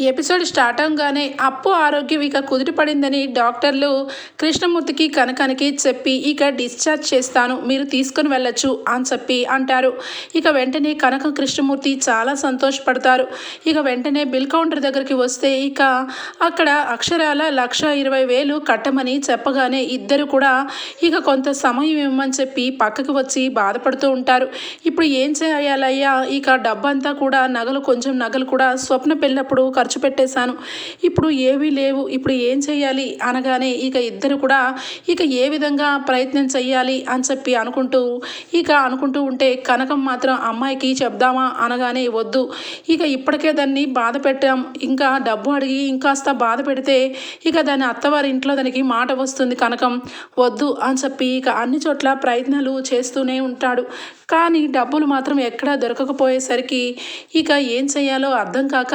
Episode start అవగానే అప్పు ఆరోగ్యం ఇక కుదిరిపడిందని డాక్టర్లు కృష్ణమూర్తికి కనకానికి చెప్పి ఇక డిశ్చార్జ్ చేస్తాను మీరు తీసుకుని వెళ్ళొచ్చు అని చెప్పి అంటారు. ఇక వెంటనే కనక కృష్ణమూర్తి చాలా సంతోషపడతారు. ఇక వెంటనే బిల్ కౌంటర్ దగ్గరికి వస్తే ఇక అక్కడ అక్షరాల లక్ష ఇరవై వేలు కట్టమని చెప్పగానే ఇద్దరు కూడా ఇక కొంత సమయం ఇవ్వమని చెప్పి పక్కకు వచ్చి బాధపడుతూ ఉంటారు. ఇప్పుడు ఏం చేయాలయ్యా? ఇక డబ్బంతా కూడా నగలు కొంచెం నగలు కూడా స్వప్న పెళ్ళినప్పుడు ఖర్చు పెట్టేశాను ఇప్పుడు ఏవీ లేవు. ఇప్పుడు ఏం చేయాలి అనగానే ఇక ఇద్దరు కూడా ఇక ఏ విధంగా ప్రయత్నం చేయాలి అని చెప్పి అనుకుంటూ ఇక అనుకుంటూ ఉంటే కనకం మాత్రం అమ్మాయికి చెప్దామా అనగానే వద్దు. ఇక ఇప్పటికే దాన్ని బాధ పెట్టాం. ఇంకా డబ్బు అడిగి ఇంకాస్త బాధ పెడితే ఇక దాని అత్తవారి ఇంట్లో దానికి మాట వస్తుంది కనకం. వద్దు అని చెప్పి ఇక అన్ని చోట్ల ప్రయత్నాలు చేస్తూనే ఉంటాడు. కానీ డబ్బులు మాత్రం ఎక్కడా దొరకకపోయేసరికి ఇక ఏం చేయాలో అర్థం కాక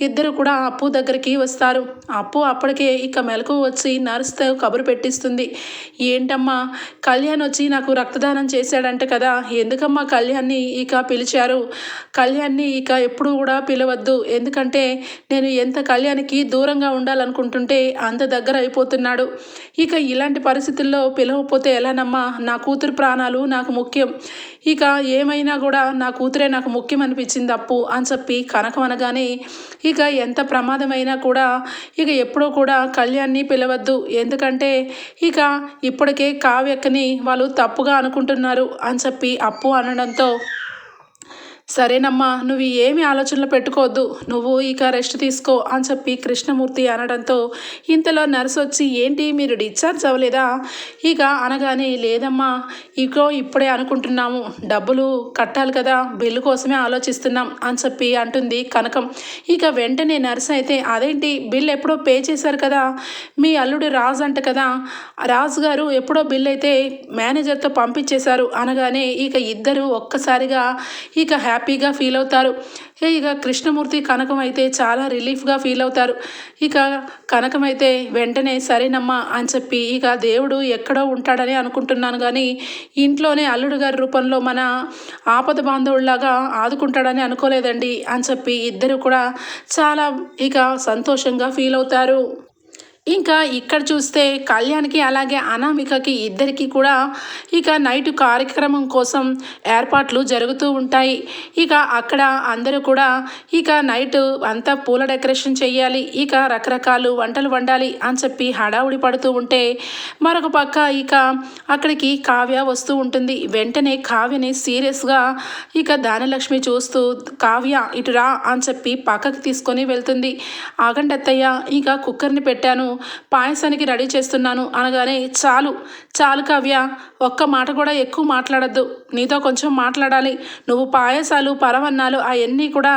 ఇద్దరు కూడా అప్పు దగ్గరికి వస్తారు. అప్పు అప్పటికే ఇక మెలకు వచ్చి నర్స్తో కబురు పెట్టిస్తుంది. ఏంటమ్మా కళ్యాణ్ వచ్చి నాకు రక్తదానం చేశాడంట కదా ఎందుకమ్మా కళ్యాణ్ని ఇక పిలిచారు? కళ్యాణ్ని ఇక ఎప్పుడు కూడా పిలవద్దు. ఎందుకంటే నేను ఎంత కళ్యాణ్కి దూరంగా ఉండాలనుకుంటుంటే అంత దగ్గర అయిపోతున్నాడు. ఇక ఇలాంటి పరిస్థితుల్లో పిలవకపోతే ఎలానమ్మా? నా కూతురు ప్రాణాలు నాకు ముఖ్యం. ఇక ఏమైనా కూడా నా కూతురే నాకు ముఖ్యం అనిపించింది అప్పు అని చెప్పి కనకం అనగానే ఇక ఎంత ప్రమాదమైనా కూడా ఇక ఎప్పుడూ కూడా కళ్యాణ్ని పిలవద్దు. ఎందుకంటే ఇక ఇప్పటికే కావ్యక్కని వాళ్ళు తప్పుగా అనుకుంటున్నారు అని చెప్పి అప్పు అనడంతో సరేనమ్మా నువ్వు ఏమి ఆలోచనలు పెట్టుకోవద్దు. నువ్వు ఇక రెస్ట్ తీసుకో అని చెప్పి కృష్ణమూర్తి అనడంతో ఇంతలో నర్సు వచ్చి ఏంటి మీరు డిశ్చార్జ్ అవ్వలేదా? ఇక అనగానే లేదమ్మా ఇగో ఇప్పుడే అనుకుంటున్నాము. డబ్బులు కట్టాలి కదా బిల్లు కోసమే ఆలోచిస్తున్నాం అని చెప్పి అంటుంది కనకం. ఇక వెంటనే నర్సు అయితే అదేంటి బిల్ ఎప్పుడో పే చేశారు కదా మీ అల్లుడు రాజు అంట కదా రాజు గారు ఎప్పుడో బిల్ అయితే మేనేజర్తో పంపించేశారు అనగానే ఇక ఇద్దరు ఒక్కసారిగా ఇక హ్యాపీగా ఫీల్ అవుతారు. ఇక కృష్ణమూర్తి కనకం అయితే చాలా రిలీఫ్గా ఫీల్ అవుతారు. ఇక కనకం అయితే వెంటనే సరేనమ్మా అని చెప్పి ఇక దేవుడు ఎక్కడో ఉంటాడని అనుకుంటున్నాను కానీ ఇంట్లోనే అల్లుడు గారి రూపంలో మన ఆపద బాంధవుల్లాగా ఆదుకుంటాడని అనుకోలేదండి అని చెప్పి ఇద్దరు కూడా చాలా ఇక సంతోషంగా ఫీల్ అవుతారు. ఇంకా ఇక్కడ చూస్తే కళ్యాణ్కి అలాగే అనామికకి ఇద్దరికి కూడా ఇక నైట్ కార్యక్రమం కోసం ఏర్పాట్లు జరుగుతూ ఉంటాయి. ఇక అక్కడ అందరూ కూడా ఇక నైట్ అంతా పూల డెకరేషన్ చేయాలి ఇక రకరకాలు వంటలు వండాలి అని చెప్పి హడావుడి పడుతూ ఉంటే మరొక పక్క ఇక అక్కడికి కావ్య వస్తూ ఉంటుంది. వెంటనే కావ్యని సీరియస్గా ఇక దానలక్ష్మి చూస్తూ కావ్య ఇటు రా అని చెప్పి పక్కకి తీసుకొని వెళ్తుంది. ఆగండత్తయ్య ఇక కుక్కర్ని పెట్టాను పాయసానికి రెడీ చేస్తున్నాను అనగానే చాలు చాలు కావ్య ఒక్క మాట కూడా ఎక్కువ మాట్లాడద్దు. నీతో కొంచెం మాట్లాడాలి. నువ్వు పాయసాలు పరవన్నాలు అవన్నీ కూడా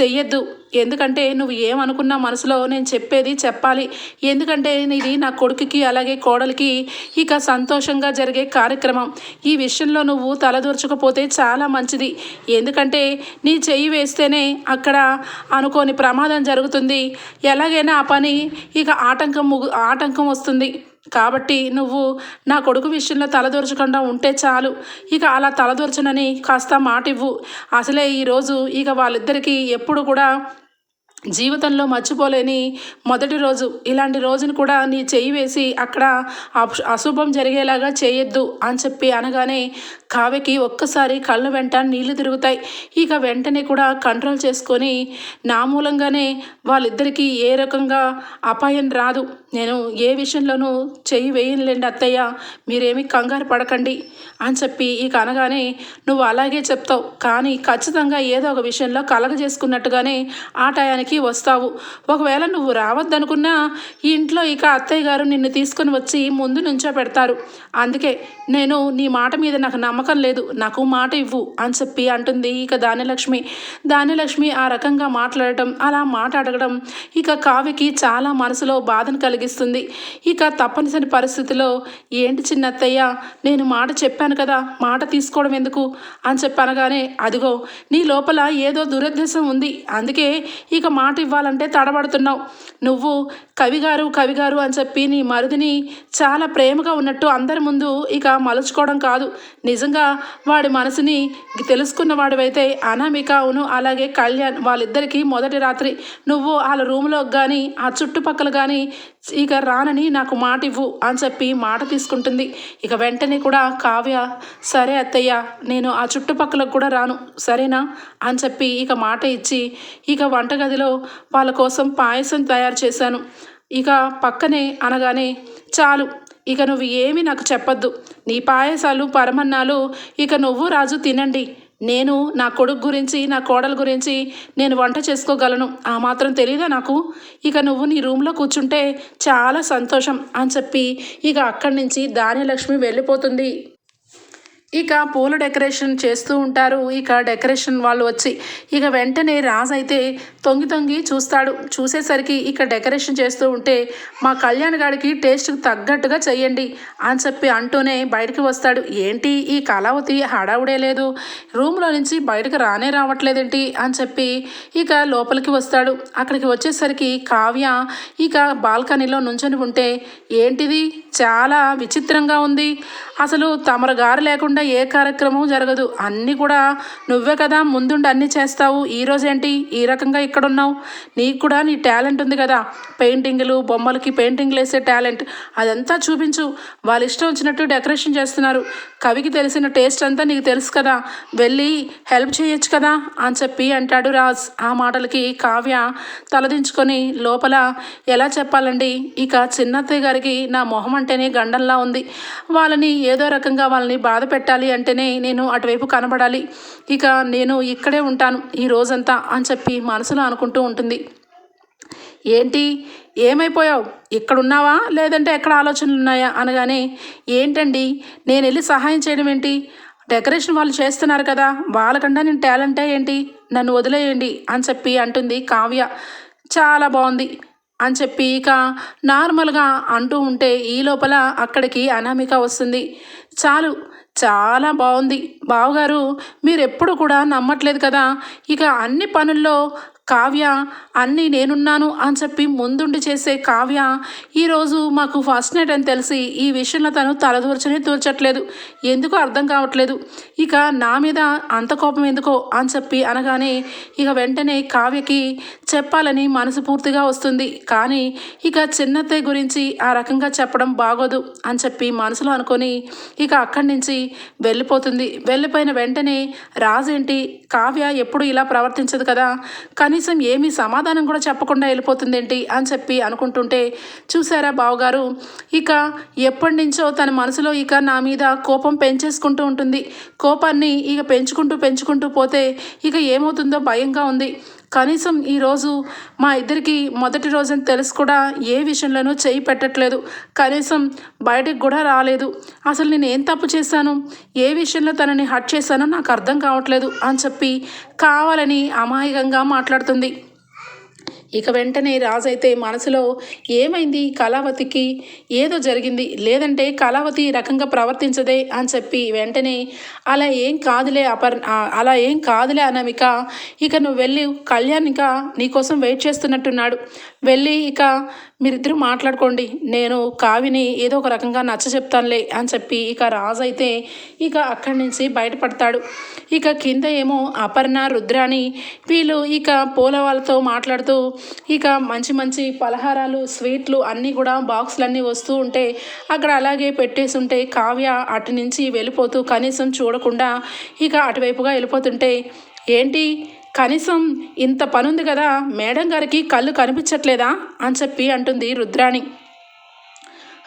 చెయ్యొద్దు. ఎందుకంటే నువ్వు ఏమనుకున్నా మనసులో నేను చెప్పేది చెప్పాలి. ఎందుకంటే ఇది నా కొడుకుకి అలాగే కోడలికి ఇక సంతోషంగా జరిగే కార్యక్రమం. ఈ విషయంలో నువ్వు తలదూర్చకపోతే చాలా మంచిది. ఎందుకంటే నీ చెయ్యి వేస్తేనే అక్కడ అనుకోని ప్రమాదం జరుగుతుంది. ఎలాగైనా ఆ పని ఇక ఆటంకం ముగు ఆటంకం వస్తుంది. కాబట్టి నువ్వు నా కొడుకు విషయంలో తలదూర్చకుండా ఉంటే చాలు. ఇక అలా తలదూర్చనని కాస్త మాట ఇవ్వు అసలే ఈరోజు ఇక వాళ్ళిద్దరికీ ఎప్పుడు కూడా జీవితంలో మర్చిపోలేని మొదటి రోజు. ఇలాంటి రోజును కూడా నీ చెయ్యి వేసి అక్కడ అశు- అశుభం జరిగేలాగా చేయొద్దు అని చెప్పి అనగానే కావ్యకి ఒక్కసారి కళ్ళు వెంట నీళ్ళు తిరుగుతాయి. ఇక వెంటనే కూడా కంట్రోల్ చేసుకొని నా మూలంగానే వాళ్ళిద్దరికీ ఏ రకంగా అపాయం రాదు. నేను ఏ విషయంలోనూ చెయ్యి వేయనులేండి అత్తయ్య. మీరేమి కంగారు పడకండి అని చెప్పి ఇక అనగానే నువ్వు అలాగే చెప్తావు. కానీ ఖచ్చితంగా ఏదో ఒక విషయంలో కలగ చేసుకున్నట్టుగానే ఆ టయానికి వస్తావు. ఒకవేళ నువ్వు రావద్దనుకున్నా ఈ ఇంట్లో ఇక అత్తయ్య గారు నిన్ను తీసుకొని వచ్చి ముందు నుంచో పెడతారు. అందుకే నేను నీ మాట మీద నాకు నమ్మకం లేదు. నాకు మాట ఇవ్వు అని చెప్పి అంటుంది ఇక దానిలక్ష్మి దానిలక్ష్మి ఆ రకంగా మాట్లాడటం అలా మాట ఇక కావ్యకి చాలా మనసులో బాధను కలిగిస్తుంది. ఇక తప్పనిసరి పరిస్థితిలో ఏంటి చిన్నత్తయ్య నేను మాట చెప్పాను కదా మాట తీసుకోవడం ఎందుకు అని చెప్పనగానే అదిగో నీ లోపల ఏదో దురుద్దేశం ఉంది. అందుకే ఇక మా మాట ఇవ్వాలంటే తడబడుతున్నావు. నువ్వు కవిగారు కవిగారు అని చెప్పి నీ మరుదిని చాలా ప్రేమగా ఉన్నట్టు అందరి ముందు ఇక మలుచుకోవడం కాదు. నిజంగా వాడి మనసుని తెలుసుకున్న వాడివైతే అనామిక అవును అలాగే కళ్యాణ్ వాళ్ళిద్దరికీ మొదటి రాత్రి నువ్వు వాళ్ళ రూమ్లో కానీ ఆ చుట్టుపక్కల కానీ ఇక రానని నాకు మాట ఇవ్వు అని చెప్పి మాట తీసుకుంటుంది. ఇక వెంటనే కూడా కావ్య సరే అత్తయ్య నేను ఆ చుట్టుపక్కలకు కూడా రాను సరేనా? అని చెప్పి ఇక మాట ఇచ్చి ఇక వంటగదిలో వాళ్ళ కోసం పాయసం తయారు చేశాను. ఇక పక్కనే అనగానే చాలు ఇక నువ్వు ఏమీ నాకు చెప్పొద్దు. నీ పాయసాలు పరమన్నాలు ఇక నువ్వు రాజు తినండి. నేను నా కొడుకు గురించి నా కోడల గురించి నేను వంట చేసుకోగలను. ఆ మాత్రం తెలియదా నాకు? ఇక నువ్వు నీ రూమ్లో కూర్చుంటే చాలా సంతోషం అని చెప్పి ఇక అక్కడి నుంచి ధాన్యలక్ష్మి వెళ్ళిపోతుంది. ఇక పూల డెకరేషన్ చేస్తూ ఉంటారు. ఇక డెకరేషన్ వాళ్ళు వచ్చి ఇక వెంటనే రాజు అయితే తొంగి తొంగి చూస్తాడు. చూసేసరికి ఇక డెకరేషన్ చేస్తూ ఉంటే మా కళ్యాణ్ గారికి టేస్ట్ తగ్గట్టుగా చెయ్యండి అని చెప్పి అంటూనే బయటికి వస్తాడు. ఏంటి ఈ కళావతి హడావుడే లేదు. రూమ్లో నుంచి బయటకు రానే రావట్లేదేంటి అని చెప్పి ఇక లోపలికి వస్తాడు. అక్కడికి వచ్చేసరికి కావ్య ఇక బాల్కనీలో నుంచొని ఉంటే ఏంటిది? చాలా విచిత్రంగా ఉంది. అసలు తమరు గారు లేకుండా ఏ కార్యక్రమం జరగదు. అన్నీ కూడా నువ్వే కదా ముందుండి అన్నీ చేస్తావు. ఈరోజేంటి ఈ రకంగా ఇక్కడ ఉన్నావు నీకు కూడా నీ టాలెంట్ ఉంది కదా. పెయింటింగ్లు బొమ్మలకి పెయింటింగ్లు వేసే టాలెంట్. అదంతా చూపించు. వాళ్ళ ఇష్టం వచ్చినట్టు డెకరేషన్ చేస్తున్నారు. కవికి తెలిసిన టేస్ట్ అంతా నీకు తెలుసు కదా. వెళ్ళి హెల్ప్ చేయొచ్చు కదా అని చెప్పి అంటాడు రాజ్. ఆ మాటలకి కావ్య తలదించుకొని లోపల ఎలా చెప్పాలండి? ఇక చిన్నత్తయ్య గారికి నా మొహం అంటేనే గండంలా ఉంది. వాళ్ళని ఏదో రకంగా వాళ్ళని బాధ పెట్టాలి అంటేనే నేను అటువైపు కనబడాలి. ఇక నేను ఇక్కడే ఉంటాను ఈ రోజంతా అని చెప్పి మనసులో అనుకుంటూ ఉంటుంది. ఏంటి? ఏమైపోయావు? ఇక్కడున్నావా? లేదంటే ఎక్కడ ఆలోచనలు ఉన్నాయా? అనగానే ఏంటండి? నేను వెళ్ళి సహాయం చేయడం ఏంటి? డెకరేషన్ వాళ్ళు చేస్తున్నారు కదా వాళ్ళకన్నా నేను టాలెంటే ఏంటి? నన్ను వదిలేయండి అని చెప్పి అంటుంది కావ్య. చాలా బాగుంది. అని చెప్పి ఇక నార్మల్గా అంటూ ఉంటే ఈ లోపల అక్కడికి అనామిక వస్తుంది. చాలు చాలా బాగుంది. బావగారు మీరు ఎప్పుడు కూడా నమ్మట్లేదు కదా. ఇక అన్ని పనుల్లో కావ్య అన్నీ నేనున్నాను అని చెప్పి ముందుండి చేసే కావ్య ఈరోజు మాకు ఫస్ట్ నైట్ అని తెలిసి ఈ విషయంలో తను తలదూర్చని తూర్చట్లేదు ఎందుకో అర్థం కావట్లేదు. ఇక నా మీద అంత కోపం ఎందుకో అని చెప్పి అనగానే ఇక వెంటనే కావ్యకి చెప్పాలని మనసు పూర్తిగా వస్తుంది. కానీ ఇక చిన్నత్తయ్య గురించి ఆ రకంగా చెప్పడం బాగోదు అని చెప్పి మనసులో అనుకొని ఇక అక్కడి నుంచి వెళ్ళిపోతుంది. వెళ్ళిపోయిన వెంటనే రాజేంటి కావ్య ఎప్పుడు ఇలా ప్రవర్తించదు కదా? కనీసం ఏమీ సమాధానం కూడా చెప్పకుండా వెళ్ళిపోతుందేంటి అని చెప్పి అనుకుంటుంటే చూసారా బావగారు? ఇక ఎప్పటి నుంచో తన మనసులో ఇక నా మీద కోపం పెంచేసుకుంటూ ఉంటుంది. కోపాన్ని ఇక పెంచుకుంటూ పెంచుకుంటూ పోతే ఇక ఏమవుతుందో భయంగా ఉంది. కనీసం ఈరోజు మా ఇద్దరికి మొదటి రోజుని తెలుసు కూడా ఏ విషయంలోనూ చేయి పెట్టట్లేదు. కనీసం బయటకు కూడా రాలేదు. అసలు నేను ఏం తప్పు చేశాను? ఏ విషయంలో తనని హట్ చేశానో నాకు అర్థం కావట్లేదు అని చెప్పి కావాలని అమాయకంగా మాట్లాడుతుంది. ఇక వెంటనే రాజైతే మనసులో ఏమైంది? కళావతికి ఏదో జరిగింది. లేదంటే కళావతి ఈ రకంగా ప్రవర్తించదే? అని చెప్పి వెంటనే అలా ఏం కాదులే అపర్ అలా ఏం కాదులే అనామిక. ఇక నువ్వు వెళ్ళి కళ్యాణ్ ఇక నీకోసం వెయిట్ చేస్తున్నట్టున్నాడు. వెళ్ళి ఇక మీరిద్దరూ మాట్లాడుకోండి. నేను కావిని ఏదో ఒక రకంగా నచ్చ చెప్తానులే అని చెప్పి ఇక రాజు అయితే ఇక అక్కడి నుంచి బయటపడతాడు. ఇక కింద ఏమో అపర్ణ రుద్రాని వీళ్ళు ఇక పూల వాళ్ళతో మాట్లాడుతూ ఇక మంచి మంచి పలహారాలు స్వీట్లు అన్నీ కూడా బాక్సులన్నీ వస్తూ ఉంటే అక్కడ అలాగే పెట్టేసి ఉంటే కావ్య అటు నుంచి వెళ్ళిపోతూ కనీసం చూడకుండా ఇక అటువైపుగా వెళ్ళిపోతుంటే ఏంటి? కనీసం ఇంత పనుంది కదా మేడం గారికి కళ్ళు కనిపించట్లేదా? అని చెప్పి అంటుంది రుద్రాణి.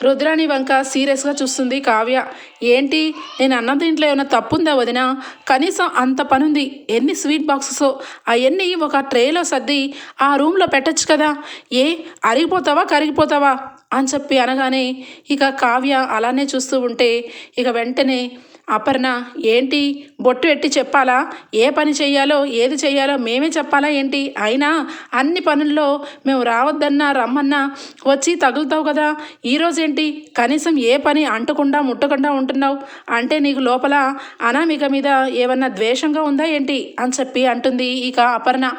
రుద్రాణి వంక సీరియస్గా చూస్తుంది కావ్య. ఏంటి నేను అన్న దీంట్లో ఏమైనా తప్పుందా వదినా? కనీసం అంత పనుంది ఎన్ని స్వీట్ బాక్సెస్ అవన్నీ ఒక ట్రేలో సర్ది ఆ రూమ్లో పెట్టచ్చు కదా. ఏ అరిగిపోతావా కరిగిపోతావా? అని చెప్పి అనగానే ఇక కావ్య అలానే చూస్తూ ఉంటే ఇక వెంటనే అపర్ణ ఏంటి? బొట్టు ఎట్టి చెప్పాలా? ఏ పని చెయ్యాలో ఏది చెయ్యాలో మేమే చెప్పాలా ఏంటి? అయినా అన్ని పనుల్లో మేము రావద్దన్నా రమ్మన్నా వచ్చి తగులుతావు కదా. ఈరోజేంటి కనీసం ఏ పని అంటకుండా ముట్టకుండా ఉంటున్నావు? అంటే నీకు లోపల అనామిక మీద ఏమన్నా ద్వేషంగా ఉందా ఏంటి? అని చెప్పి అంటుంది ఇక అపర్ణ.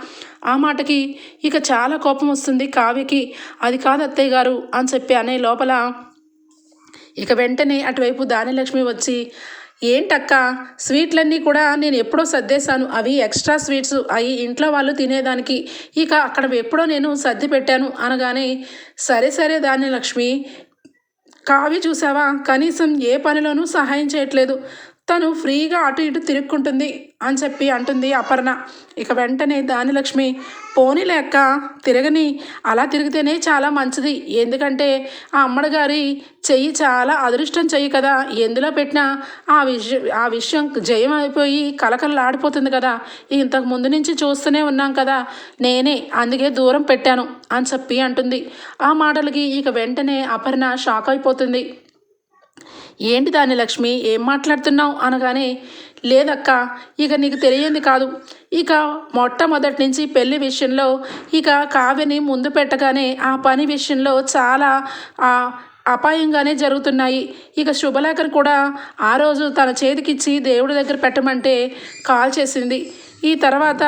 ఆ మాటకి ఇక చాలా కోపం వస్తుంది కావ్యకి. అది కాదు అత్తయ్య గారు అని చెప్పి అనే లోపల ఇక వెంటనే అటువైపు దానిలక్ష్మి వచ్చి ఏంటక్క? స్వీట్లన్నీ కూడా నేను ఎప్పుడో సర్దేశాను. అవి ఎక్స్ట్రా స్వీట్స్ అవి ఇంట్లో వాళ్ళు తినేదానికి. ఇక అక్కడ ఎప్పుడో నేను సర్ది పెట్టాను అనగానే సరే సరే దానిలక్ష్మి కావి చూసావా కనీసం ఏ పనిలోనూ సహాయం చేయట్లేదు. తను ఫ్రీగా అటు ఇటు తిరుక్కుంటుంది అని చెప్పి అంటుంది అపర్ణ. ఇక వెంటనే దానిలక్ష్మి పోనీ లేక తిరగని. అలా తిరిగితేనే చాలా మంచిది. ఎందుకంటే ఆ అమ్మడగారి చెయ్యి చాలా అదృష్టం చెయ్యి కదా. ఎందులో పెట్టినా ఆ విషయం ఆ విషయం జయం అయిపోయి కలకలలాడిపోతుంది కదా. ఇంతకు ముందు నుంచి చూస్తూనే ఉన్నాం కదా. నేనే అందుకే దూరం పెట్టాను అని చెప్పి అంటుంది. ఆ మాటలకి ఇక వెంటనే అపర్ణ షాక్ అయిపోతుంది. ఏంటి దాని లక్ష్మి? ఏం మాట్లాడుతున్నావు? అనగానే లేదక్క ఇక నీకు తెలియంది కాదు. ఇక మొట్టమొదటి నుంచి పెళ్ళి విషయంలో ఇక కావ్యని ముందు పెట్టగానే ఆ పని విషయంలో చాలా ఆ అపాయంగానే జరుగుతున్నాయి. ఇక శుభలేఖను కూడా ఆ రోజు తన చేతికిచ్చి దేవుడి దగ్గర పెట్టమంటే కాల్ చేసింది. ఈ తర్వాత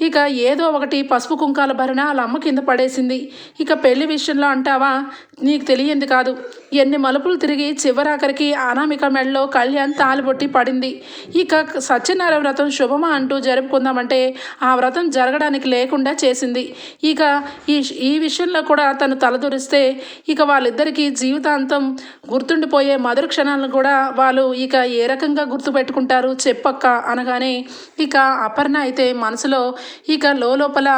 ఇక ఏదో ఒకటి పసుపు కుంకాల భరణ వాళ్ళ అమ్మ కింద పడేసింది. ఇక పెళ్ళి విషయంలో అంటావా? నీకు తెలియంది కాదు. ఎన్ని మలుపులు తిరిగి చివరాఖరికి అనామిక మెడలో కళ్యాణ్ తాలిబొట్టి పడింది. ఇక సత్యనారాయణ వ్రతం శుభమా అంటూ జరుపుకుందామంటే ఆ వ్రతం జరగడానికి లేకుండా చేసింది. ఇక ఈ ఈ విషయంలో కూడా తను తలదొరిస్తే ఇక వాళ్ళిద్దరికీ జీవితాంతం గుర్తుండిపోయే మధుర క్షణాలను కూడా వాళ్ళు ఇక ఏ రకంగా గుర్తుపెట్టుకుంటారు చెప్పక్క అనగానే ఇక అపర్ణ అయితే మనసులో ఇక లోపల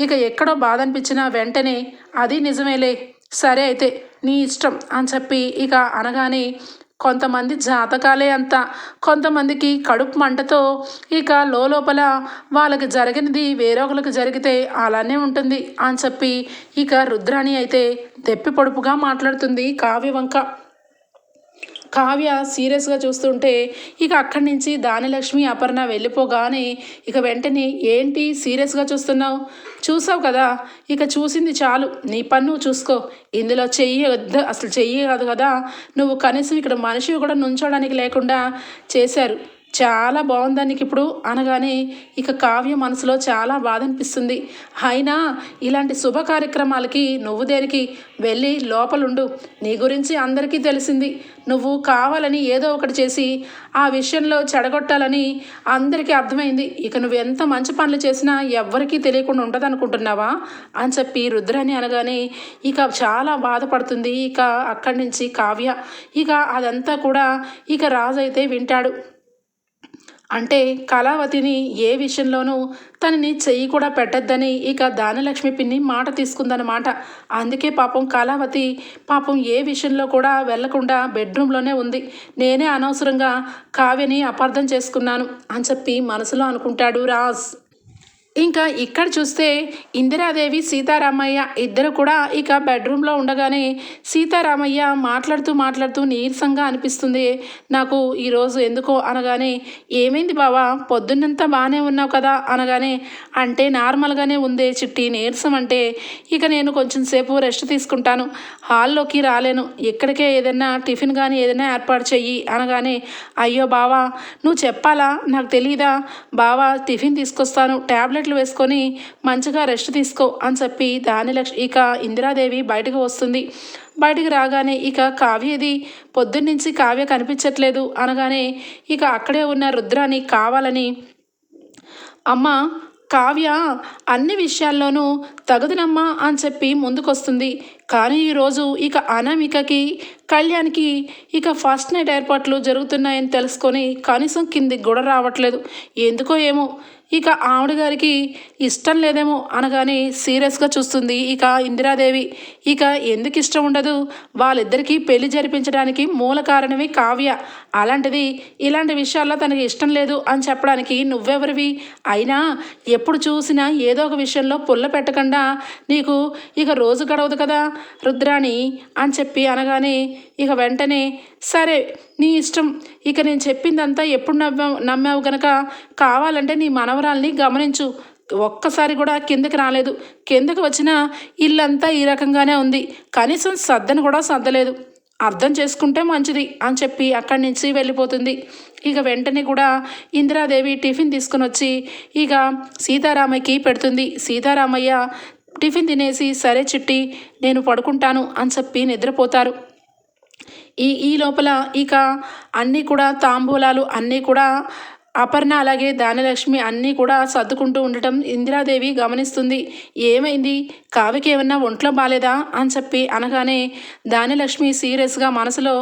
ఇక ఎక్కడో బాధ అనిపించినా వెంటనే అది నిజమేలే సరే అయితే నీ ఇష్టం అని చెప్పి ఇక అనగానే కొంతమంది జాతకాలే అంత. కొంతమందికి కడుపు మంటతో ఇక లోపల వాళ్ళకి జరిగినది వేరొకరికి జరిగితే అలానే ఉంటుంది అని చెప్పి ఇక రుద్రాణి అయితే దెప్పి పొడుపుగా మాట్లాడుతుంది కావ్య వంక కావ్య సీరియస్గా చూస్తుంటే ఇక అక్కడి నుంచి దానిలక్ష్మి అపర్ణ వెళ్ళిపోగానే ఇక వెంటనే ఏంటి సీరియస్గా చూస్తున్నావు? చూసావు కదా? ఇక చూసింది చాలు. నీ పన్ను చూసుకో. ఇందులో చెయ్యి వద్దు అసలు చెయ్యి కాదు కదా? నువ్వు కనీసం ఇక్కడ మనిషి కూడా నుంచోడానికి లేకుండా చేశారు. చాలా బాగుందా ఇప్పుడు అనగానే ఇక కావ్య మనసులో చాలా బాధ అనిపిస్తుంది అయినా ఇలాంటి శుభ కార్యక్రమాలకి నువ్వు దేనికి వెళ్ళి లోపలుండు. నీ గురించి అందరికీ తెలిసింది. నువ్వు కావాలని ఏదో ఒకటి చేసి ఆ విషయంలో చెడగొట్టాలని అందరికీ అర్థమైంది. ఇక నువ్వు ఎంత మంచి పనులు చేసినా ఎవ్వరికీ తెలియకుండా ఉంటుంది అనుకుంటున్నావా అని చెప్పి రుద్రాని అనగానే ఇక చాలా బాధపడుతుంది. ఇక అక్కడి నుంచి కావ్య. ఇక అదంతా కూడా ఇక రాజు అయితే వింటాడు. అంటే కళావతిని ఏ విషయంలోనూ తనని చెయ్యి కూడా పెట్టద్దని ఇక దానలక్ష్మి పిన్ని మాట తీసుకుందనమాట అందుకే పాపం కళావతి పాపం ఏ విషయంలో కూడా వెళ్ళకుండా బెడ్రూమ్లోనే ఉంది. నేనే అనవసరంగా కావ్యని అపార్థం చేసుకున్నాను అని చెప్పి మనసులో అనుకుంటాడు రాజ్. ఇంకా ఇక్కడ చూస్తే ఇందిరాదేవి సీతారామయ్య ఇద్దరు కూడా ఇక బెడ్రూమ్లో ఉండగానే సీతారామయ్య మాట్లాడుతూ మాట్లాడుతూ నీరసంగా అనిపిస్తుంది. నాకు ఈరోజు ఎందుకో అనగానే ఏమైంది బావా? పొద్దున్నంతా బాగానే ఉన్నావు కదా? అనగానే అంటే నార్మల్గానే ఉందే చిట్టి నీరసం అంటే. ఇక నేను కొంచెం సేపు రెస్ట్ తీసుకుంటాను. హాల్లోకి రాలేను. ఇక్కడికే ఏదైనా టిఫిన్ కానీ ఏదైనా ఏర్పాటు చెయ్యి. అనగానే అయ్యో బావా నువ్వు చెప్పాలా? నాకు తెలియదా బావా టిఫిన్ తీసుకొస్తాను. ట్యాబ్లెట్ టాబ్లెట్లు వేసుకొని మంచిగా రెస్ట్ తీసుకో అని చెప్పి దానిలక్ష్మి ఇక ఇందిరాదేవి బయటకు వస్తుంది. బయటికి రాగానే ఇక కావ్యది పొద్దున్నుంచి కావ్య కనిపించట్లేదు అనగానే ఇక అక్కడే ఉన్న రుద్రాని కావాలని అమ్మ కావ్య అన్ని విషయాల్లోనూ తగదునమ్మా అని చెప్పి ముందుకొస్తుంది. కానీ ఈరోజు ఇక అనామికకి కళ్యాణ్కి ఇక ఫస్ట్ నైట్ ఏర్పాట్లు జరుగుతున్నాయని తెలుసుకొని కనీసం కిందికి కూడా రావట్లేదు. ఎందుకో ఏమో. ఇక ఆవిడ గారికి ఇష్టం లేదేమో అనగానే సీరియస్గా చూస్తుంది ఇక ఇందిరాదేవి. ఇక ఎందుకు ఇష్టం ఉండదు? వాళ్ళిద్దరికీ పెళ్ళి జరిపించడానికి మూల కారణమే కావ్య. అలాంటిది ఇలాంటి విషయాల్లో తనకి ఇష్టం లేదు అని చెప్పడానికి నువ్వెవరివి? అయినా ఎప్పుడు చూసినా ఏదో ఒక విషయంలో పుల్ల పెట్టకుండా నీకు ఇక రోజు గడవదు కదా. రుద్రాణి అని చెప్పి అనగానే ఇక వెంటనే సరే నీ ఇష్టం. ఇక నేను చెప్పిందంతా ఎప్పుడు నవ్వావు నమ్మావు గనక కావాలంటే నీ మనవరాల్ని గమనించు. ఒక్కసారి కూడా కిందకి రాలేదు. కిందకి వచ్చిన ఇల్లంతా ఈ రకంగానే ఉంది. కనీసం సర్దని కూడా సర్దలేదు. అర్థం చేసుకుంటే మంచిది అని చెప్పి అక్కడి నుంచి వెళ్ళిపోతుంది. ఇక వెంటనే కూడా ఇందిరాదేవి టిఫిన్ తీసుకుని వచ్చి ఇక సీతారామయ్యకి పెడుతుంది. సీతారామయ్య టిఫిన్ తినేసి సరే చిట్టి నేను పడుకుంటాను అని చెప్పి నిద్రపోతారు. ఈ ఈ లోపల ఇక అన్నీ కూడా తాంబూలాలు అన్నీ కూడా అపర్ణ అలాగే దానలక్ష్మి అన్నీ కూడా సర్దుకుంటూ ఉండటం ఇందిరాదేవి గమనిస్తుంది. ఏమైంది? కావికి ఏమన్నా ఒంట్లో బాలేదా? అని చెప్పి అనగానే దానలక్ష్మి సీరియస్గా మనసులో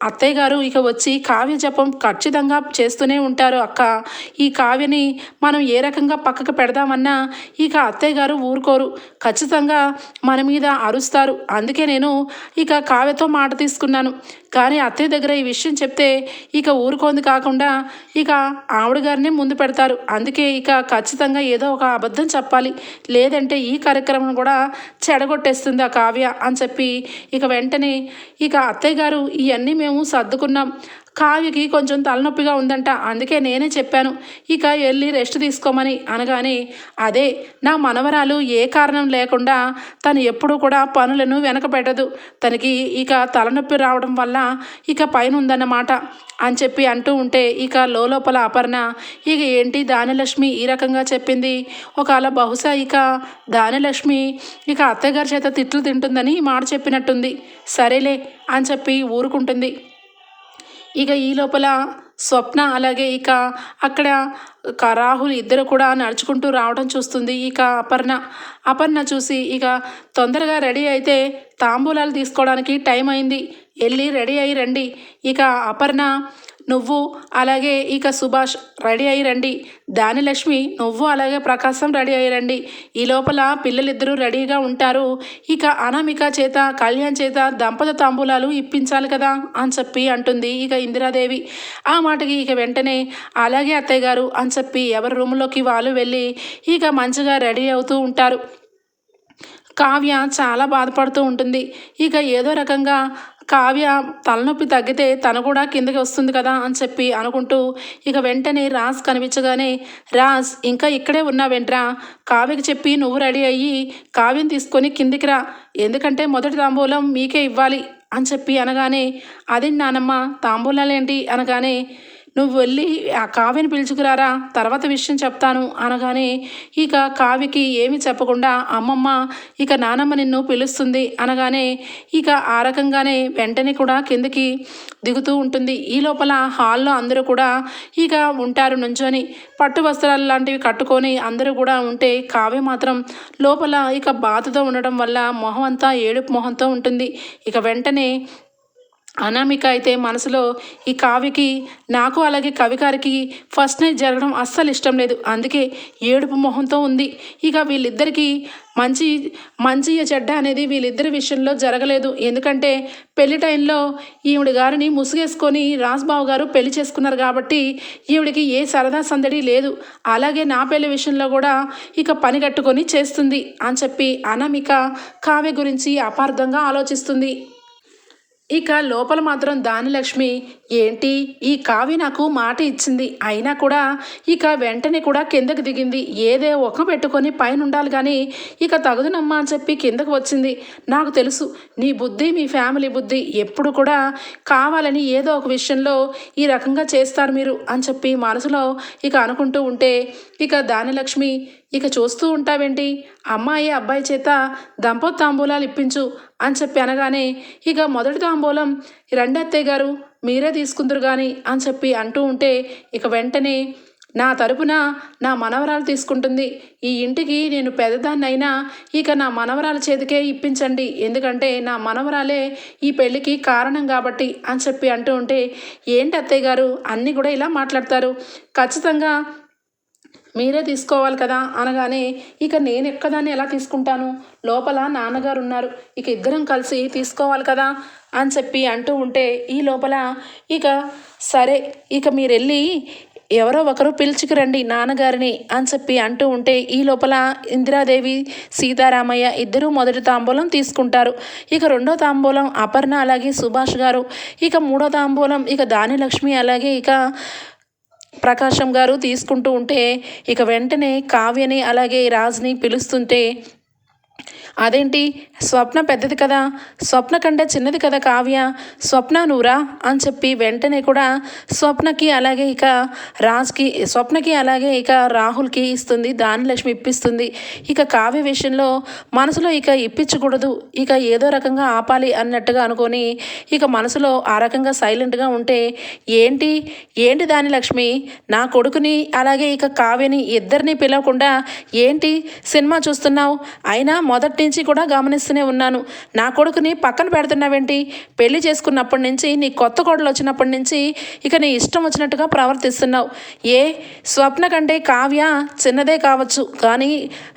అత్తయ్య గారు ఇక వచ్చి కావ్య జపం ఖచ్చితంగా చేస్తూనే ఉంటారు అక్క. ఈ కావ్యని మనం ఏ రకంగా పక్కకు పెడదామన్నా ఇక అత్తయ్య గారు ఊరుకోరు. ఖచ్చితంగా మన మీద అరుస్తారు. అందుకే నేను ఇక కావ్యతో మాట తీసుకున్నాను. కానీ అత్తయ్య దగ్గర ఈ విషయం చెప్తే ఇక ఊరుకోంది కాకుండా ఇక ఆవిడ గారిని ముందు పెడతారు. అందుకే ఇక ఖచ్చితంగా ఏదో ఒక అబద్ధం చెప్పాలి. లేదంటే ఈ కార్యక్రమం కూడా చెడగొట్టేస్తుంది ఆ కావ్య అని చెప్పి ఇక వెంటనే ఇక అత్తయ్య గారు ఇవన్నీ మేము సర్దుకున్నాం. కావ్యకి కొంచెం తలనొప్పిగా ఉందంట. అందుకే నేనే చెప్పాను ఇక వెళ్ళి రెస్ట్ తీసుకోమని అనగానే అదే నా మనవరాలు ఏ కారణం లేకుండా తను ఎప్పుడూ కూడా పనులను వెనకబెట్టదు. తనకి ఇక తలనొప్పి రావడం వల్ల ఇక పైన ఉందన్నమాట అని చెప్పి అంటూ ఉంటే ఇక లోపల అపర్ణ ఇక ఏంటి దానిలక్ష్మి ఈ రకంగా చెప్పింది? ఒకవేళ బహుశా ఇక దానిలక్ష్మి ఇక అత్తగారి చేత తిట్లు తింటుందని మాట చెప్పినట్టుంది. సరేలే అని చెప్పి ఊరుకుంటుంది. ఇక ఈ లోపల స్వప్న అలాగే ఇక అక్కడ రాహుల్ ఇద్దరు కూడా నడుచుకుంటూ రావడం చూస్తుంది. ఇక అపర్ణ అపర్ణ చూసి ఇక తొందరగా రెడీ అయితే తాంబూలాలు తీసుకోవడానికి టైం అయింది. వెళ్ళి రెడీ అయ్యి రండి. ఇక అపర్ణ నువ్వు అలాగే ఇక సుభాష్ రెడీ అయ్యి రండి. దానిలక్ష్మి నువ్వు అలాగే ప్రకాశం రెడీ అయ్యి రండి. ఈ లోపల పిల్లలిద్దరూ రెడీగా ఉంటారు. ఇక అనామిక చేత కళ్యాణ్ చేత దంపత తాంబూలాలు ఇప్పించాలి కదా అని చెప్పి అంటుంది ఇక ఇందిరాదేవి. ఆ మాటకి ఇక వెంటనే అలాగే అత్తయ్య గారు అని చెప్పి ఎవరి రూమ్లోకి వాళ్ళు వెళ్ళి ఇక మంచిగా రెడీ అవుతూ ఉంటారు. కావ్య చాలా బాధపడుతూ ఉంటుంది. ఇక ఏదో రకంగా కావ్య తలనొప్పి తగ్గితే తను కూడా కిందకి వస్తుంది కదా అని చెప్పి అనుకుంటూ ఇక వెంటనే రాజ్ కనిపించగానే రాజ్ ఇంకా ఇక్కడే ఉన్నావేంట్రా కావ్యకి చెప్పి నువ్వు రెడీ అయ్యి కావ్యం తీసుకొని కిందికి రా. ఎందుకంటే మొదటి తాంబూలం మీకే ఇవ్వాలి అని చెప్పి అనగానే అది నానమ్మ? తాంబూలాలేంటి? అనగానే నువ్వు వెళ్ళి ఆ కావ్యని పిలుచుకురారా? తర్వాత విషయం చెప్తాను అనగానే ఇక కావ్యకి ఏమి చెప్పకుండా అమ్మమ్మ ఇక నానమ్మ నిన్ను పిలుస్తుంది అనగానే ఇక ఆ రకంగానే వెంటనే కూడా కిందకి దిగుతూ ఉంటుంది. ఈ లోపల హాల్లో అందరూ కూడా ఇక ఉంటారు నుంచొని. పట్టు వస్త్రాలు లాంటివి కట్టుకొని అందరూ కూడా ఉంటే కావ్య మాత్రం లోపల ఇక బాధతో ఉండడం వల్ల మొహం అంతా ఏడుపు మొహంతో ఉంటుంది. ఇక వెంటనే అనామిక అయితే మనసులో ఈ కావ్యకి నాకు అలాగే కవికారికి ఫస్ట్ నైట్ జరగడం అస్సలు ఇష్టం లేదు. అందుకే ఏడుపు మొహంతో ఉంది. ఇక వీళ్ళిద్దరికీ మంచి మంచి చెడ్డ అనేది వీళ్ళిద్దరి విషయంలో జరగలేదు. ఎందుకంటే పెళ్ళి టైంలో ఈవిడ గారిని ముసుగేసుకొని రాజ్బాబు గారు పెళ్ళి చేసుకున్నారు కాబట్టి ఈవిడికి ఏ సరదా సందడి లేదు. అలాగే నా పెళ్ళి విషయంలో కూడా ఇక పని కట్టుకొని చేస్తుంది అని చెప్పి అనామిక కావ్య గురించి అపార్థంగా ఆలోచిస్తుంది. ఇక లోపల మాత్రం దానిలక్ష్మి ఏంటి? ఈ కావ్య నాకు మాట ఇచ్చింది. అయినా కూడా ఇక వెంటనే కూడా కిందకు దిగింది. ఏదే ఒక పెట్టుకొని పైన ఉండాలి కానీ ఇక తగుదునమ్మా అని చెప్పి కిందకు వచ్చింది. నాకు తెలుసు. నీ బుద్ధి మీ ఫ్యామిలీ బుద్ధి ఎప్పుడు కూడా కావాలని ఏదో ఒక విషయంలో ఈ రకంగా చేస్తారు మీరు అని చెప్పి మనసులో ఇక అనుకుంటూ ఉంటే ఇక దానిలక్ష్మి ఇక చూస్తూ ఉంటావేంటి? అమ్మాయి అబ్బాయి చేత దంపత్ తాంబూలాలు ఇప్పించు అని చెప్పి అనగానే ఇక మొదటి తాంబూలం రెండు అత్తయ్య గారు మీరే తీసుకుందరు కానీ అని చెప్పి అంటూ ఉంటే ఇక వెంటనే నా తరపున నా మనవరాలు తీసుకుంటుంది. ఈ ఇంటికి నేను పెద్దదాన్నైనా ఇక నా మనవరాల చేతికే ఇప్పించండి. ఎందుకంటే నా మనవరాలే ఈ పెళ్ళికి కారణం కాబట్టి అని చెప్పి అంటూ ఉంటే ఏంటి అత్తయ్య గారు అన్నీ కూడా ఇలా మాట్లాడతారు. ఖచ్చితంగా మీరే తీసుకోవాలి కదా అనగానే ఇక నేను ఎక్కదాన్ని ఎలా తీసుకుంటాను? లోపల నాన్నగారు ఉన్నారు ఇక ఇద్దరం కలిసి తీసుకోవాలి కదా అని చెప్పి అంటూ ఉంటే ఈ లోపల ఇక సరే ఇక మీరు వెళ్ళి ఎవరో ఒకరు పిలుచుకురండి నాన్నగారిని అని చెప్పి అంటూ ఉంటే ఈ లోపల ఇందిరాదేవి సీతారామయ్య ఇద్దరూ మొదటి తాంబూలం తీసుకుంటారు. ఇక రెండో తాంబూలం అపర్ణ అలాగే సుభాష్ గారు. ఇక మూడో తాంబూలం ఇక దానిలక్ష్మి అలాగే ఇక ప్రకాశం గారు తీసుకుంటూ ఉంటే ఇక వెంటనే కావ్యని అలాగే రాజ్ని పిలుస్తుంటే అదేంటి? స్వప్న పెద్దది కదా. స్వప్న కంటే చిన్నది కదా కావ్య. స్వప్న నూరా? అని చెప్పి వెంటనే కూడా స్వప్నకి అలాగే ఇక రాజ్కి స్వప్నకి అలాగే ఇక రాహుల్కి ఇస్తుంది దానిలక్ష్మి ఇప్పిస్తుంది. ఇక కావ్య విషయంలో మనసులో ఇక ఇప్పించకూడదు. ఇక ఏదో రకంగా ఆపాలి అన్నట్టుగా అనుకొని ఇక మనసులో ఆ రకంగా సైలెంట్గా ఉంటే ఏంటి? ఏంటి దాని లక్ష్మి నా కొడుకుని అలాగే ఇక కావ్యని ఇద్దరిని పిలవకుండా ఏంటి? సినిమా చూస్తున్నావు? అయినా మొదటి నుంచి కూడా గమనిస్తూనే ఉన్నాను. నా కొడుకుని పక్కన పెడుతున్నావేంటి? పెళ్ళి చేసుకున్నప్పటి నుంచి నీ కొత్త కోడలు వచ్చినప్పటి నుంచి ఇక నీ ఇష్టం వచ్చినట్టుగా ప్రవర్తిస్తున్నావు. ఏ? స్వప్న కంటే కావ్య చిన్నదే కావచ్చు. కానీ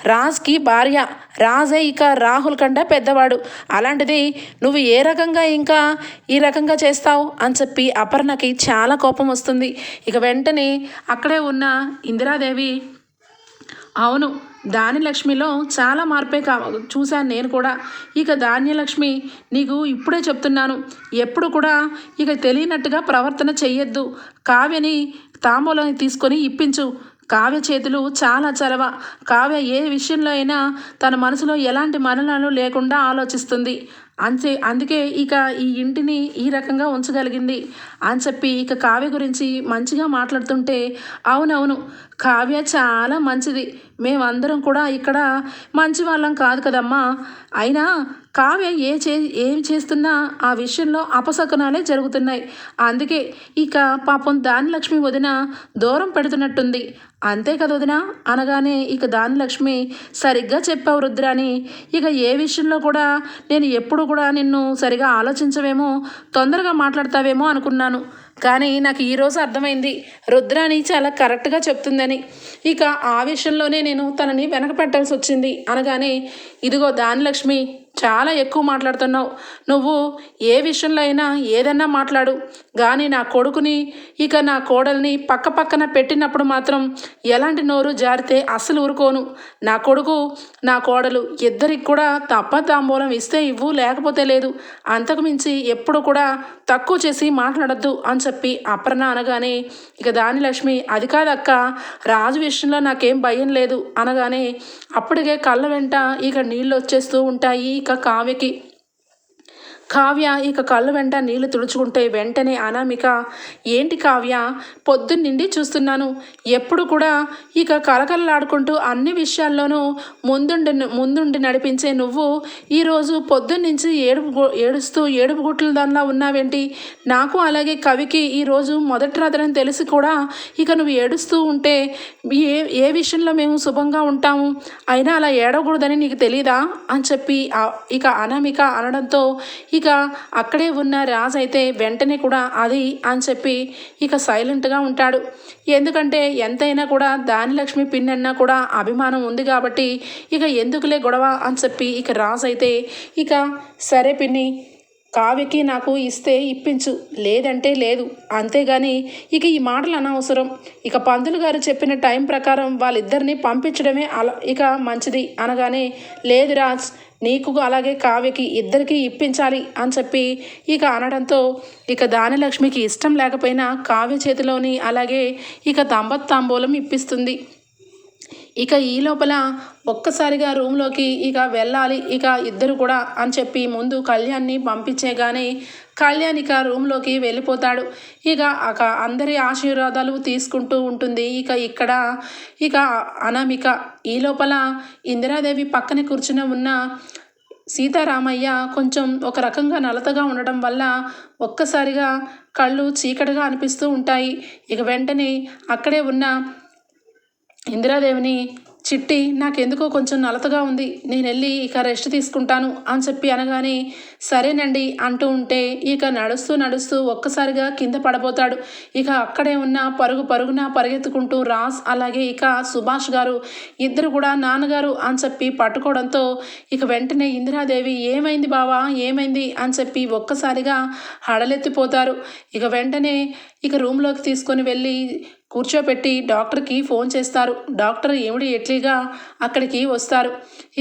రాజ్కి భార్య రాజే ఇక రాహుల్ కంటే పెద్దవాడు. అలాంటిది నువ్వు ఏ రకంగా ఇంకా ఈ రకంగా చేస్తావు? అని చెప్పి అపర్ణకి చాలా కోపం వస్తుంది. ఇక వెంటనే అక్కడే ఉన్న ఇందిరాదేవి అవును ధాన్యలక్ష్మిలో చాలా మార్పే కా చూశాను నేను కూడా. ఇక ధాన్యలక్ష్మి నీకు ఇప్పుడే చెప్తున్నాను. ఎప్పుడు కూడా ఇక తెలియనట్టుగా ప్రవర్తన చెయ్యొద్దు. కావ్యని తాంబూలం తీసుకొని ఇప్పించు. కావ్య చేతులు చాలా చలవ. కావ్య ఏ విషయంలో అయినా తన మనసులో ఎలాంటి మరణాలు లేకుండా ఆలోచిస్తుంది. అంతే అందుకే ఇక ఈ ఇంటిని ఈ రకంగా ఉంచగలిగింది. అని చెప్పి ఇక కావ్య గురించి మంచిగా మాట్లాడుతుంటే అవునవును కావ్య చాలా మంచిది. మేమందరం కూడా ఇక్కడ మంచి వాళ్ళం కాదు కదమ్మా. అయినా కావ్య ఏ చే ఏం చేస్తున్నా ఆ విషయంలో అపశకునాలే జరుగుతున్నాయి. అందుకే ఇక పాపం దానిలక్ష్మి వదిన దూరం పెడుతున్నట్టుంది. అంతే కదొదినా అనగానే ఇక దానిలక్ష్మి సరిగ్గా చెప్పావు రుద్రాని. ఇక ఏ విషయంలో కూడా నేను ఎప్పుడు కూడా నిన్ను సరిగా ఆలోచించవేమో తొందరగా మాట్లాడతావేమో అనుకున్నాను. కానీ నాకు ఈరోజు అర్థమైంది. రుద్రాని చాలా కరెక్ట్గా చెప్తుందని. ఇక ఆ విషయంలోనే నేను తనని వెనక పెట్టాల్సి వచ్చింది. అనగానే ఇదిగో దానిలక్ష్మి చాలా ఎక్కువ మాట్లాడుతున్నావు. నువ్వు ఏ విషయంలో అయినా ఏదన్నా మాట్లాడు. కానీ నా కొడుకుని ఇక నా కోడల్ని పక్క పక్కన పెట్టినప్పుడు మాత్రం ఎలాంటి నోరు జారితే అస్సలు ఊరుకోను. నా కొడుకు నా కోడలు ఇద్దరికి కూడా తప్ప తాంబూలం ఇస్తే ఇవ్వు లేకపోతే లేదు. అంతకు మించి ఎప్పుడు కూడా తక్కువ చేసి మాట్లాడద్దు అని చెప్పి అపర్ణ అనగానే ఇక దాని లక్ష్మి అది కాదక్క రాజు విషయంలో నాకేం భయం లేదు. అనగానే అప్పటికే కళ్ళ వెంట ఇక నీళ్ళు వచ్చేస్తూ ఉంటాయి. ఇక కావ్యకి కావ్య ఇక కళ్ళు వెంట నీళ్ళు తుడుచుకుంటే వెంటనే అనామిక ఏంటి కావ్య? పొద్దున్నిండి చూస్తున్నాను. ఎప్పుడు కూడా ఇక కలకలలాడుకుంటూ అన్ని విషయాల్లోనూ ముందుండి ముందుండి నడిపించే నువ్వు ఈరోజు పొద్దున్నుంచి ఏడుపు ఏడుస్తూ ఏడుపు గుట్ల దానిలా ఉన్నావేంటి? నాకు అలాగే కవికి ఈరోజు మొదటి రాత్రని తెలిసి కూడా ఇక నువ్వు ఏడుస్తూ ఉంటే ఏ ఏ విషయంలో మేము శుభంగా ఉంటాము? అయినా అలా ఏడవకూడదని నీకు తెలీదా? అని చెప్పి ఇక అనామిక అనడంతో ఇక అక్కడే ఉన్న రాజు అయితే వెంటనే కూడా అది అని చెప్పి ఇక సైలెంట్గా ఉంటాడు. ఎందుకంటే ఎంతైనా కూడా దానిలక్ష్మి పిన్నన్నా కూడా అభిమానం ఉంది కాబట్టి ఇక ఎందుకులే గొడవ అని చెప్పి ఇక రాజు అయితే ఇక సరే పిన్ని కావ్యకి నాకు ఇస్తే ఇప్పించు లేదంటే లేదు. అంతేగాని ఇక ఈ మాటలు అనవసరం. ఇక పంతులు గారు చెప్పిన టైం ప్రకారం వాళ్ళిద్దరిని పంపించడమే అలా ఇక మంచిది అనగానే లేదు రాజ్ నీకు అలాగే కావ్యకి ఇద్దరికి ఇప్పించాలి అని చెప్పి ఇక అనడంతో ఇక దానిలక్ష్మికి ఇష్టం లేకపోయినా కావ్య చేతిలోని అలాగే ఇక తాంబత్ తాంబూలం ఇప్పిస్తుంది. ఇక ఈ లోపల ఒక్కసారిగా రూమ్లోకి ఇక వెళ్ళాలి. ఇక ఇద్దరు కూడా అని చెప్పి ముందు కళ్యాణ్ని పంపించేగానే కళ్యాణ్ ఇక రూమ్లోకి వెళ్ళిపోతాడు. ఇక అక అందరి ఆశీర్వాదాలు తీసుకుంటూ ఉంటుంది. ఇక ఇక్కడ ఇక అనామిక ఈ లోపల ఇందిరాదేవి పక్కన కూర్చుని ఉన్న సీతారామయ్య కొంచెం ఒక రకంగా నలతగా ఉండడం వల్ల ఒక్కసారిగా కళ్ళు చీకటిగా అనిపిస్తూ ఉంటాయి. ఇక వెంటనే అక్కడే ఉన్న ఇందిరాదేవిని చిట్టి నాకెందుకో కొంచెం నలతగా ఉంది. నేను వెళ్ళి ఇక రెస్ట్ తీసుకుంటాను అని చెప్పి అనగానే సరేనండి అంటూ ఉంటే ఇక నడుస్తూ నడుస్తూ ఒక్కసారిగా కింద పడబోతాడు. ఇక అక్కడే ఉన్న పరుగు పరుగున పరిగెత్తుకుంటూ రాస్ అలాగే ఇక సుభాష్ గారు ఇద్దరు కూడా నాన్నగారు అని చెప్పి పట్టుకోవడంతో ఇక వెంటనే ఇందిరాదేవి ఏమైంది బావా? ఏమైంది? అని చెప్పి ఒక్కసారిగా హడలెత్తిపోతారు. ఇక వెంటనే ఇక రూమ్లోకి తీసుకొని వెళ్ళి కూర్చోపెట్టి డాక్టర్కి ఫోన్ చేస్తారు. డాక్టర్ ఏమిడి ఎట్లీగా అక్కడికి వస్తారు?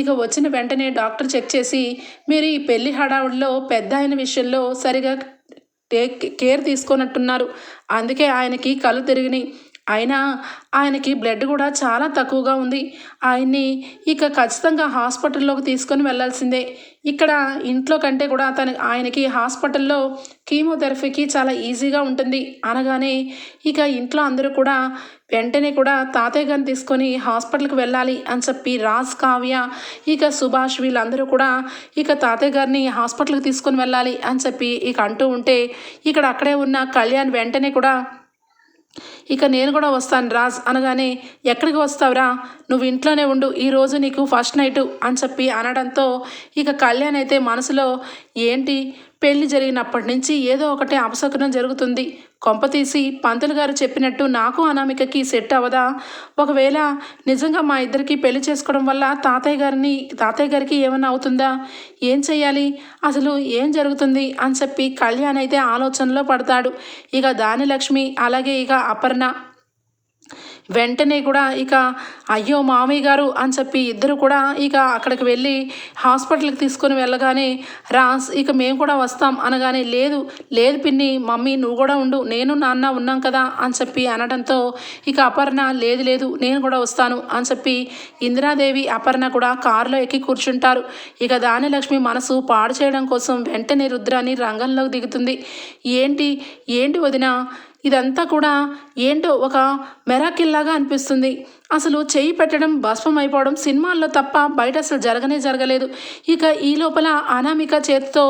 ఇక వచ్చిన వెంటనే డాక్టర్ చెక్ చేసి మీరు ఈ పెళ్ళి హడావుడిలో పెద్ద ఆయన విషయంలో సరిగా టేక్ కేర్ తీసుకున్నట్టున్నారు అందుకే ఆయనకి కళ్ళు తిరిగినాయి. అయినా ఆయనకి బ్లడ్ కూడా చాలా తక్కువగా ఉంది. ఆయన్ని ఇక ఖచ్చితంగా హాస్పిటల్లోకి తీసుకొని వెళ్ళాల్సిందే. ఇక్కడ ఇంట్లో కంటే కూడా తన ఆయనకి హాస్పిటల్లో కీమోథెరపీకి చాలా ఈజీగా ఉంటుంది. అనగానే ఇక ఇంట్లో అందరూ కూడా వెంటనే కూడా తాతయ్య గారిని తీసుకొని హాస్పిటల్కి వెళ్ళాలి అని చెప్పి రాజ్ కావ్య ఇక సుభాష్ వీళ్ళందరూ కూడా ఇక తాతయ్య గారిని హాస్పిటల్కి తీసుకొని వెళ్ళాలి అని చెప్పి ఇక అంటూ ఉంటే ఇక్కడ అక్కడే ఉన్న కళ్యాణ్ వెంటనే కూడా ఇక నేను కూడా వస్తాను రాజ్ అనగానే ఎక్కడికి వస్తావురా? నువ్వు ఇంట్లోనే ఉండు ఈరోజు నీకు ఫస్ట్ నైటు అని చెప్పి అనడంతో ఇక కళ్యాణ్ అయితే మనసులో ఏంటి? పెళ్ళి జరిగినప్పటి నుంచి ఏదో ఒకటి అపశకునం జరుగుతుంది. కొంపతీసి పంతులు గారు చెప్పినట్టు నాకు అనామికకి సెట్ అవదా ఒకవేళ నిజంగా మా ఇద్దరికి పెళ్ళి చేసుకోవడం వల్ల తాతయ్య గారిని తాతయ్య గారికి ఏమైనా అవుతుందా? ఏం చేయాలి అసలు ఏం జరుగుతుంది? అని చెప్పి కళ్యాణ్ అయితే ఆలోచనలో పడతాడు. ఇక దానిలక్ష్మి అలాగే ఇక అపర్ణ. వెంటనే కూడా ఇక అయ్యో మామయ్య గారు అని చెప్పి ఇద్దరు కూడా ఇక అక్కడికి వెళ్ళి హాస్పిటల్కి తీసుకొని వెళ్ళగానే రాస్ ఇక మేము కూడా వస్తాం అనగానే లేదు లేదు పిన్ని మమ్మీ నువ్వు కూడా ఉండు నేను నాన్న ఉన్నాం కదా అని చెప్పి అనడంతో ఇక అపర్ణ లేదు లేదు నేను కూడా వస్తాను అని చెప్పి ఇందిరాదేవి అపర్ణ కూడా కారులో ఎక్కి కూర్చుంటారు. ఇక దానిలక్ష్మి మనసు పాడు చేయడం కోసం వెంటనే రుద్రాని రంగంలోకి దిగుతుంది. ఏంటి ఏంటి వదిన ఇదంతా కూడా ఏంటో ఒక మెరాకిల్లాగా అనిపిస్తుంది. అసలు చేయి పెట్టడం భస్మం అయిపోవడం సినిమాల్లో తప్ప బయట అసలు జరగనే జరగలేదు. ఇక ఈ లోపల అనామిక చేతితో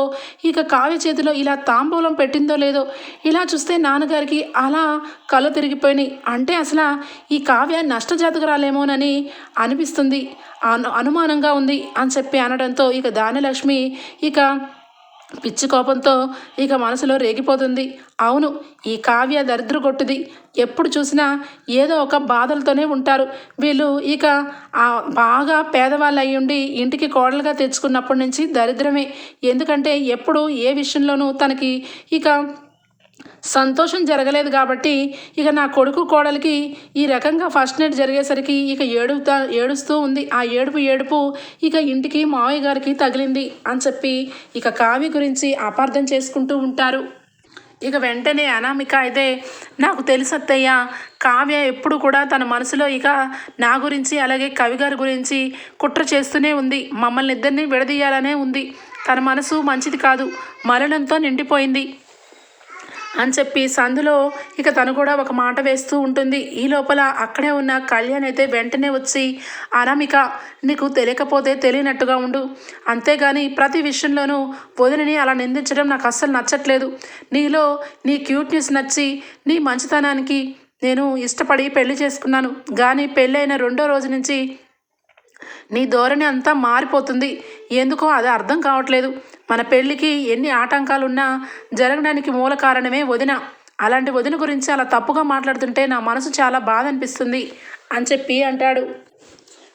ఇక కావ్య చేతిలో ఇలా తాంబూలం పెట్టిందో లేదో ఇలా చూస్తే నాన్నగారికి అలా కళ్ళు తిరిగిపోయినాయి. అంటే అసలు ఈ కావ్య నష్టజాతకురాలేమోనని అనిపిస్తుంది. అను అనుమానంగా ఉంది అని చెప్పి అనడంతో ఇక దానిలక్ష్మి ఇక పిచ్చి కోపంతో ఇక మనసులో రేగిపోతుంది. అవును ఈ కావ్య దరిద్రగొట్టుది. ఎప్పుడు చూసినా ఏదో ఒక బాధలతోనే ఉంటారు. వీళ్ళు ఇక బాగా పేదవాళ్ళు అయ్యుండి ఇంటికి కోడలుగా తెచ్చుకున్నప్పటి నుంచి దరిద్రమే. ఎందుకంటే ఎప్పుడు ఏ విషయంలోనూ తనకి ఇక సంతోషం జరగలేదు కాబట్టి ఇక నా కొడుకు కోడలికి ఈ రకంగా ఫస్ట్ నైట్ జరిగేసరికి ఇక ఏడుతా ఏడుస్తూ ఉంది. ఆ ఏడుపు ఏడుపు ఇక ఇంటికి మావయ్య గారికి తగిలింది అని చెప్పి ఇక కావ్య గురించి అపార్థం చేసుకుంటూ ఉంటారు. ఇక వెంటనే అనామిక అయితే నాకు తెలుసత్తయ్య కావ్య ఎప్పుడు కూడా తన మనసులో ఇక నా గురించి అలాగే కవి గారి గురించి కుట్ర చేస్తూనే ఉంది. మమ్మల్ని ఇద్దరిని విడదీయాలనే ఉంది. తన మనసు మంచిది కాదు. మరణంతో నిండిపోయింది. అని చెప్పి సందులో ఇక తను కూడా ఒక మాట వేస్తూ ఉంటుంది. ఈ లోపల అక్కడే ఉన్న కళ్యాణ్ అయితే వెంటనే వచ్చి అనామిక నీకు తెలియకపోతే తెలియనట్టుగా ఉండు. అంతేగాని ప్రతి విషయంలోనూ వదిలిని అలా నిందించడం నాకు అస్సలు నచ్చట్లేదు. నీలో నీ క్యూట్నెస్ నచ్చి నీ మంచితనానికి నేను ఇష్టపడి పెళ్ళి చేసుకున్నాను. కానీ పెళ్ళైన రెండో రోజు నుంచి నీ ధోరణి అంతా మారిపోతుంది. ఎందుకో అది అర్థం కావట్లేదు. మన పెళ్ళికి ఎన్ని ఆటంకాలున్నా జరగడానికి మూల కారణమే వదిన. అలాంటి వదిన గురించి అలా తప్పుగా మాట్లాడుతుంటే నా మనసు చాలా బాధ అనిపిస్తుంది. అని చెప్పి అంటాడు.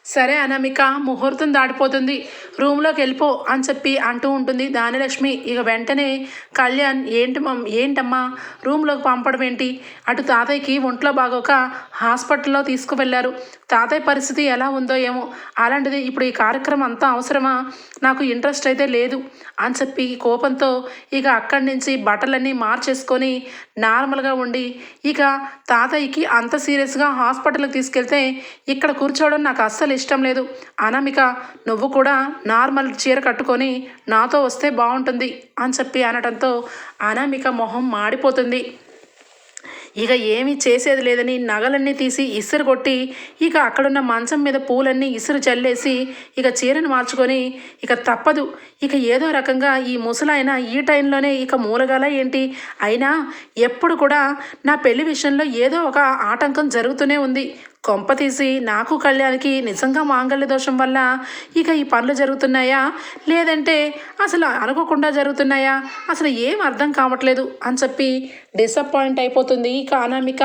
సరే అనామిక ముహూర్తం దాటిపోతుంది. రూమ్లోకి వెళ్ళిపో అని చెప్పి అంటూ ఉంటుంది దానిలక్ష్మి ఇక వెంటనే కళ్యాణ్ ఏంటి మమ్ ఏంటమ్మా? రూమ్లోకి పంపడం ఏంటి? అటు తాతయ్యకి ఒంట్లో బాగోక హాస్పిటల్లో తీసుకువెళ్ళారు. తాతయ్య పరిస్థితి ఎలా ఉందో ఏమో? అలాంటిది ఇప్పుడు ఈ కార్యక్రమం అంతా అవసరమా? నాకు ఇంట్రెస్ట్ అయితే లేదు అని చెప్పి కోపంతో ఇక అక్కడి నుంచి బట్టలన్నీ మార్చేసుకొని నార్మల్గా ఉండి ఇక తాతయ్యకి అంత సీరియస్గా హాస్పిటల్కి తీసుకెళ్తే ఇక్కడ కూర్చోవడం నాకు అస్సలు ఇష్టం లేదు. అనామిక నువ్వు కూడా నార్మల్ చీర కట్టుకొని నాతో వస్తే బాగుంటుంది అని చెప్పి అనడంతో అనామిక మొహం మాడిపోతుంది. ఇక ఏమీ చేసేది లేదని నగలన్నీ తీసి ఇసురు కొట్టి ఇక అక్కడున్న మంచం మీద పూలన్నీ ఇసురు చల్లేసి ఇక చీరను మార్చుకొని ఇక తప్పదు. ఇక ఏదో రకంగా ఈ ముసలాయన ఈ టైంలోనే ఇక మూలగాల ఏంటి? అయినా ఎప్పుడు కూడా నా పెళ్ళి విషయంలో ఏదో ఒక ఆటంకం జరుగుతూనే ఉంది. కొంప తీసి నాకు కళ్యాణ్కి నిజంగా మాంగళ్య దోషం వల్ల ఇక ఈ పనులు జరుగుతున్నాయా? లేదంటే అసలు అనుకోకుండా జరుగుతున్నాయా? అసలు ఏం అర్థం కావట్లేదు అని చెప్పి డిసప్పాయింట్ అయిపోతుంది ఇక అనామిక.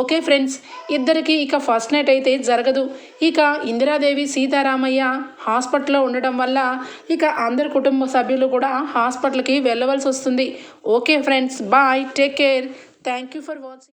ఓకే ఫ్రెండ్స్ ఇద్దరికి ఇక ఫస్ట్ నైట్ అయితే జరగదు. ఇక ఇందిరాదేవి సీతారామయ్య హాస్పిటల్లో ఉండడం వల్ల ఇక అందరి కుటుంబ సభ్యులు కూడా హాస్పిటల్కి వెళ్ళవలసి వస్తుంది. Okay friends bye take care thank you for watching